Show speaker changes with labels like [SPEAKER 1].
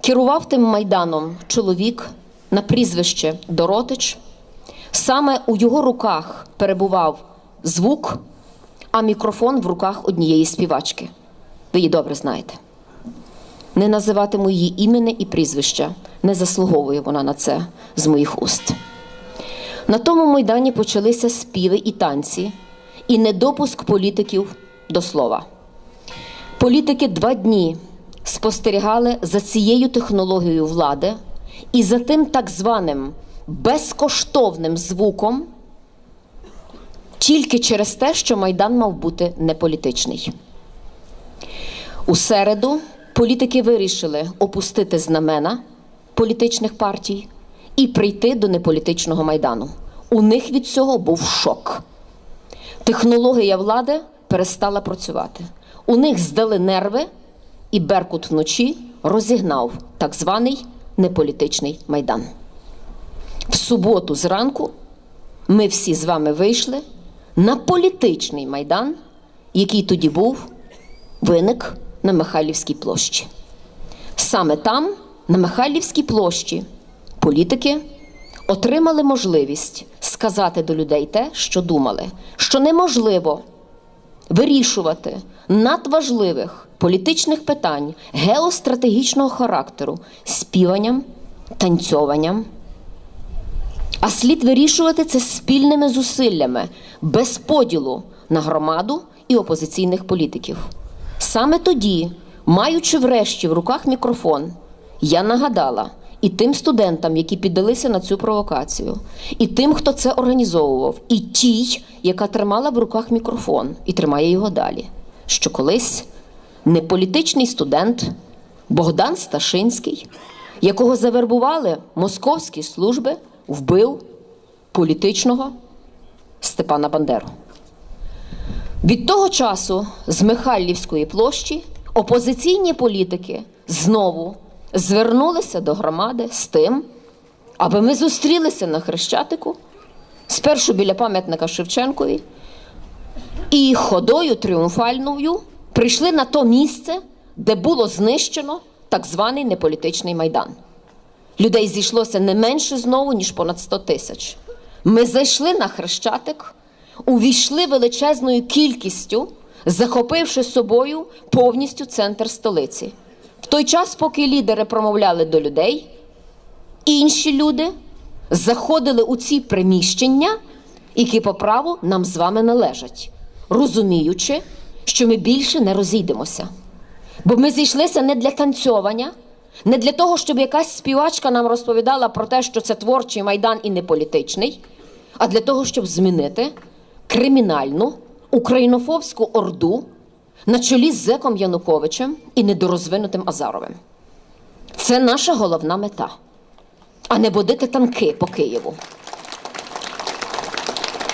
[SPEAKER 1] Керував тим майданом чоловік на прізвище Доротич. Саме у його руках перебував звук, а мікрофон в руках однієї співачки. Ви її добре знаєте. Не називатиму її імені і прізвища. Не заслуговує вона на це з моїх уст. На тому майдані почалися співи і танці, і недопуск політиків до слова. Політики два дні спостерігали за цією технологією влади і за тим так званим безкоштовним звуком тільки через те, що Майдан мав бути неполітичний. У середу політики вирішили опустити знамена політичних партій і прийти до неполітичного майдану. У них від цього був шок. Технологія влади перестала працювати. У них здали нерви, і Беркут вночі розігнав так званий неполітичний майдан. В суботу зранку ми всі з вами вийшли на політичний майдан, який тоді був, виник на Михайлівській площі. Саме там, на Михайлівській площі, політики отримали можливість сказати до людей те, що думали, що неможливо вирішувати надважливих політичних питань геостратегічного характеру співанням, танцьованням. А слід вирішувати це спільними зусиллями, без поділу на громаду і опозиційних політиків. Саме тоді, маючи врешті в руках мікрофон, я нагадала і тим студентам, які піддалися на цю провокацію, і тим, хто це організовував, і тій, яка тримала в руках мікрофон і тримає його далі, що колись неполітичний студент Богдан Сташинський, якого завербували московські служби, вбив політичного Степана Бандеру. Від того часу з Михайлівської площі опозиційні політики знову звернулися до громади з тим, аби ми зустрілися на Хрещатику, спершу біля пам'ятника Шевченкові, і ходою тріумфальною прийшли на то місце, де було знищено так званий неполітичний майдан. Людей зійшлося не менше знову, ніж понад 100 тисяч. Ми зайшли на хрещатик, увійшли величезною кількістю, захопивши собою повністю центр столиці. Той час, поки лідери промовляли до людей, інші люди заходили у ці приміщення, які по праву нам з вами належать, розуміючи, що ми більше не розійдемося. Бо ми зійшлися не для танцьовання, не для того, щоб якась співачка нам розповідала про те, що це творчий майдан і не політичний, а для того, щоб змінити кримінальну українофобську орду на чолі з Зеком Януковичем і недорозвинутим Азаровим. Це наша головна мета, а не водити танки по Києву.